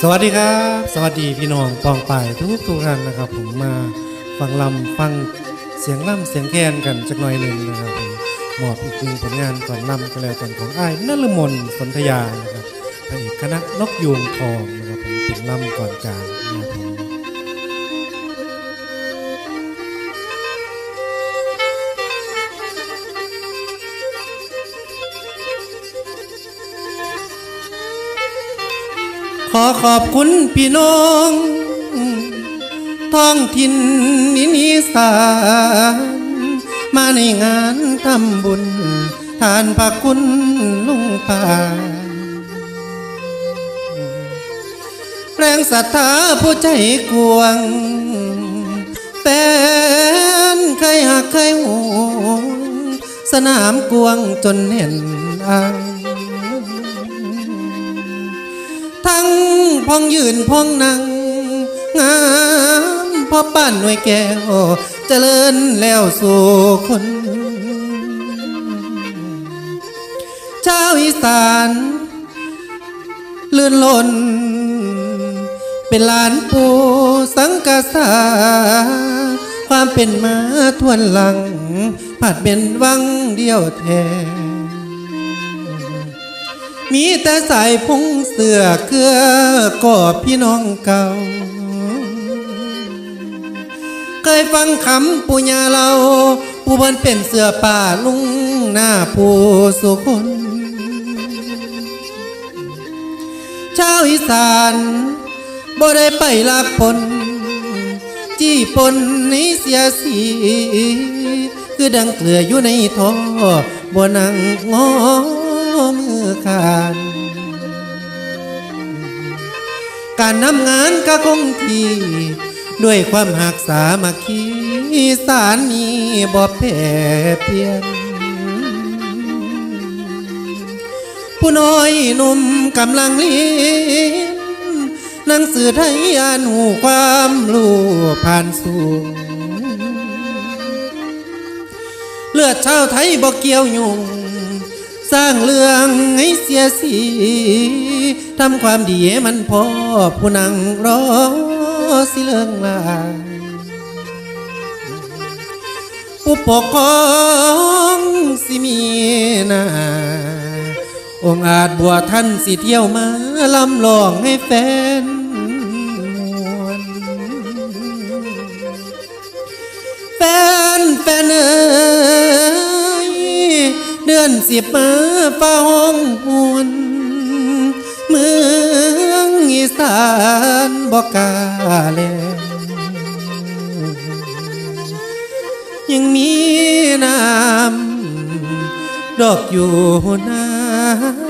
สวัสดีครับ สวัสดีพี่น้องปองป่ายทุกทุกท่านนะครับ ผมมาฟังลำฟังเสียงล่ำเสียงแคนกันจักหน่อยหนึ่งนะครับผมมอบอีกหนึ่งผลงานก่อนลำกันแล้วกันของอ้ายนลมนสนธยานะครับพระเอกคณะนกยูงทองนะครับผมเป็นล่ำก่อนการนะครับผม ขอขอบคุณพี่น้องท้องถิ่นนินิสานมาในงานทำบุญ ทานพระคุณลุงป่าแรงศรัทธาผู้ใจกวงแฟนเคยหักเคยหวงสนามกวงจนเห็นอัง พองยืนพองนั่งงามพ่อปั้นหน่วยแก้วเจริญแล้วสู่คนชาวอีสานเลื่อนลน เป็นหลานปูสังกษา ความเป็นมาทวนหลังผัดเป็นวังเดียวแท้ มีแต่สายพุงเสือเกลือกอบพี่น้องเก่า เคยฟังคำปุญญาเราผู้เพิ่นเป็นเสือป่าลุงหน้าผู้สุคนชาวอีสานบ่ได้ไปลักปนจี้ปนนี้เสียสี คือดังเกลืออยู่ในท่อบ่นังงอ มือขานการนำงานก็คงที่ด้วยความหักสามัคคีสารนี้บ่แพ้เพียน ผู้น้อยหนุ่มกำลังเรียนหนังสือไทยอ่านหูความรู้ผ่านสูงเลือดชาวไทยบอกเกี่ยวยุง สร้างเรื่องให้เสียสีทำความดีให้มันพอผู้นั่งรอสิเลิงลาผู้ปกครองสิมีนาองอาจบัวท่านสิเที่ยวมาลำลองให้แฟน เดือนสิบมาฟ้าห้องหวนเมืองอีสานบอกกาแลยังมีน้ำดอกอยู่นา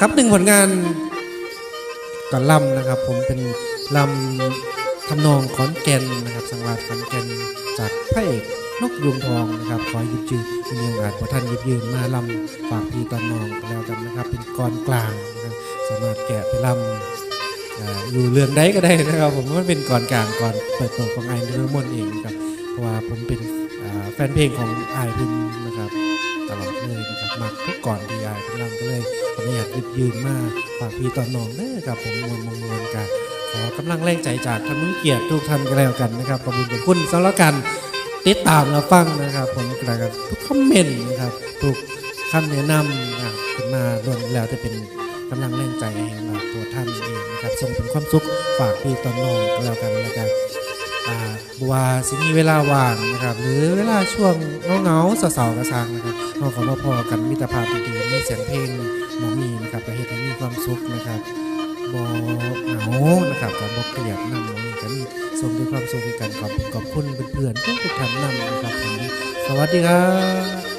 ครับหนึ่งผลงานก่อนลำนะครับ ผมเป็นลำทำนองขอนแก่นนะครับ สังวาสขอนแก่นจากพระเอกนกยุงทองนะครับ ขอหยิบยืนมีโอกาสพอท่านหยิบยืนมาลำฝากพี่ตอนนองแล้วกันนะครับ เป็นกรกลางนะครับสามารถแกะไปลำอ่าอยู่เรื่องใดก็ได้นะครับ ผมว่าเป็นกรกลางก่อนเปิดตัวของไอ้นิรมนเองครับเพราะว่าผมเป็นแฟนเพลงของไอ้พิมนะครับ ตลอดเลยนะครับมักทุกก่อนที่ไอพิมลำก็เลยขออนุญาตหยิบยืนมากฝากพี่ตอนนองเด้อครับผมมวลมวลมวลกันขอกำลังแรงใจจากท่านผู้เกียรติทุกท่านกันแล้วกันนะครับขอบคุณขอบคุณสำหรับการติดตามและฟังนะครับ ผมกระกันทุกคอมเมนต์นะครับทุกคำแนะนำนะครับขึ้นมาล้วนแล้วจะเป็นกำลังแรงใจให้เราตัวท่านเองนะครับส่งเป็นความสุขฝากพี่ตอนนองก็แล้วกันแล้วกัน บัวสิมีเวลาว่างนะครับ หรือเวลาช่วงเงาๆเสาๆกระซังนะครับเราขอมาพอกันมิตรภาพดีๆมีเสียงเพลงหมอมีนะครับประเทศให้มีความสุขนะครับบอเหงานะครับกับบอเกลียดนำหมอมีกันส่งด้วยความสุขกันขอบขอบคุณเพื่อนๆทุกๆท่านนำนะครับสวัสดีครับ